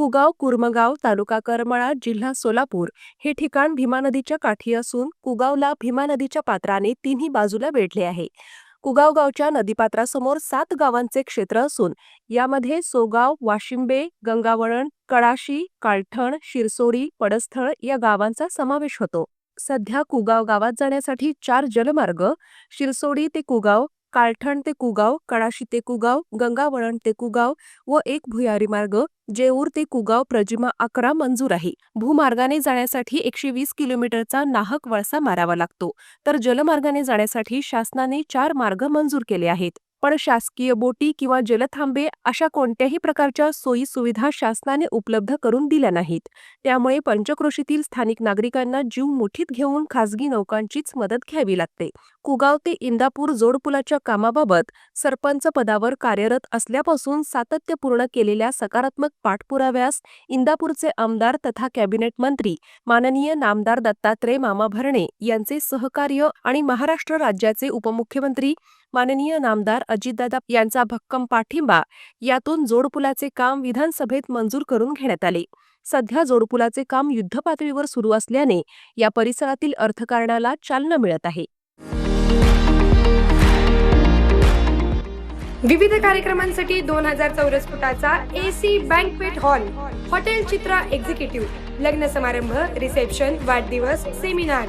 कुगाव कुर्मगाव तालुका करमळा जिल्हा सोलापूर हे ठिकाण भीमा नदीच्या काठी असून कुगावला भीमा नदीच्या पात्राने तिन्ही बाजूला वेढले आहे. कुगाव गावच्या नदीपात्रासमोर सात गावांचे क्षेत्र असून यामध्ये सोगाव वाशिंबे गंगावळण कळाशी काळठण शिरसोडी पडस्थळ या गावांचा समावेश होतो. सध्या कुगाव गावात जाण्यासाठी चार जलमार्ग शिरसोडी ते कुगाव काळठण ते कुगाव कळाशी ते कुगाव गंगावळण ते कुगाव व एक भुयारी मार्ग जेऊर ते कुगाव प्रजिमा अकरा मंजूर आहे. भूमार्गाने जाण्यासाठी एकशे वीस किलोमीटरचा नाहक वळसा मारावा लागतो. तर जलमार्गाने जाण्यासाठी शासनाने चार मार्ग मंजूर केले आहेत. पण शासकीय बोटी किंवा जलथांबे अशा कोणत्याही प्रकारच्या सोयी सुविधा शासनाने उपलब्ध करून दिल्या नाहीत. त्यामुळे पंचक्रोशीतील स्थानिक नागरिकांना जीव मुठीत घेऊन खासगी नौकांचीच मदत घ्यावी लागते. कुगाव ते इंदापूर जोडपुलाच्या कामाबाबत सरपंच पदावर कार्यरत असल्यापासून सातत्यपूर्ण केलेल्या सकारात्मक पाठपुराव्यास इंदापूरचे आमदार तथा कॅबिनेट मंत्री माननीय नामदार दत्तात्रय मामा भरणे यांचे सहकार्य आणि महाराष्ट्र राज्याचे उपमुख्यमंत्री माननीय नामदार अजितदादा यांचा भक्कम पाठिंबा यातून जोडपुलाचे काम विधानसभेत मंजूर करून घेण्यात आले. सध्या जोडपुलाचे काम युद्धपातळीवर सुरू असल्याने या परिसरातील अर्थकारणाला चालना मिळत आहे. विविध कार्यक्रमांसाठी दोन हजार चौरस फुटाचा AC banquet hall hotel Chitra executive लग्न समारंभ रिसेप्शन वाढदिवस सेमिनार